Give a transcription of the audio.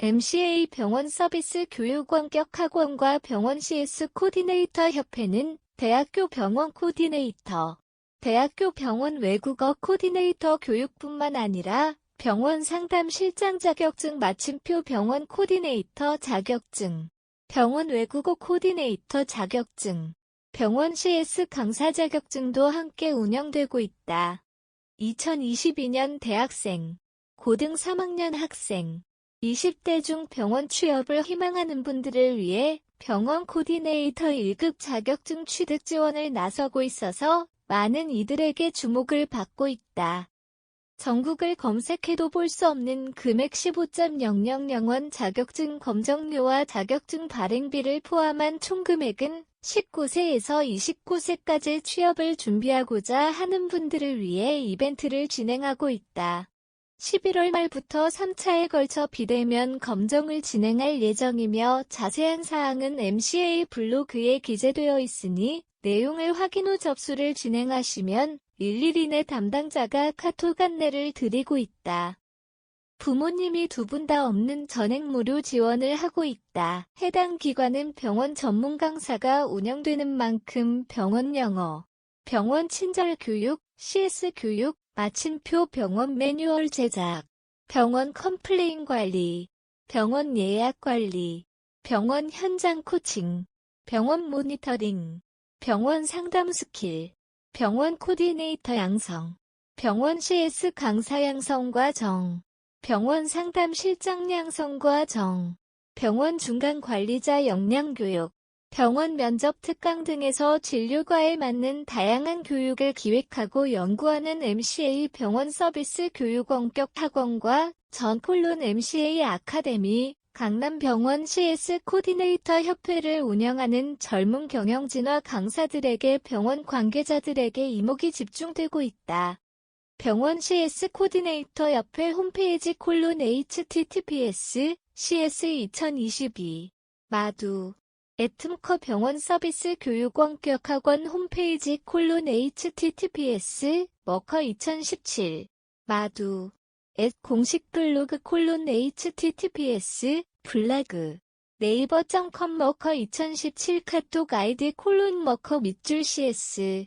MCA 병원 서비스 교육 원격 학원과 병원 CS 코디네이터 협회는 대학교 병원 코디네이터, 대학교 병원 외국어 코디네이터 교육뿐만 아니라 병원 상담 실장 자격증 마침표 병원 코디네이터 자격증, 병원 외국어 코디네이터 자격증, 병원 CS 강사 자격증도 함께 운영되고 있다. 2022년 대학생, 고등 3학년 학생, 20대 중 병원 취업을 희망하는 분들을 위해 병원 코디네이터 1급 자격증 취득 지원을 나서고 있어서 많은 이들에게 주목을 받고 있다. 전국을 검색해도 볼 수 없는 금액 15.000원 자격증 검정료와 자격증 발행비를 포함한 총 금액은 19세에서 29세까지 취업을 준비하고자 하는 분들을 위해 이벤트를 진행하고 있다. 11월 말부터 3차에 걸쳐 비대면 검정을 진행할 예정이며 자세한 사항은 MCA 블로그에 기재되어 있으니 내용을 확인 후 접수를 진행하시면 112내 담당자가 카톡 안내를 드리고 있다. 부모님이 두 분 다 없는 전액 무료 지원을 하고 있다. 해당 기관은 병원 전문 강사가 운영되는 만큼 병원 영어, 병원 친절 교육, CS 교육, 마침표 병원 매뉴얼 제작, 병원 컴플레인 관리, 병원 예약 관리, 병원 현장 코칭, 병원 모니터링, 병원 상담 스킬, 병원 코디네이터 양성, 병원 CS 강사 양성과 정, 병원 상담 실장 양성과 정, 병원 중간 관리자 역량 교육, 병원 면접 특강 등에서 진료과에 맞는 다양한 교육을 기획하고 연구하는 MCA 병원 서비스 교육 원격 학원과 전 콜론 MCA 아카데미, 강남병원 CS 코디네이터 협회를 운영하는 젊은 경영진화 강사들에게 병원 관계자들에게 이목이 집중되고 있다. 병원 CS 코디네이터 협회 홈페이지 콜론 https cs 2022 마두 애트무커 병원 서비스 교육 원격 학원 홈페이지 콜론 https 머커 2017 마두 앳 공식 블로그 콜론 https 블라그 네이버.com 머커 2017 카톡 아이디 콜론 머커 밑줄 cs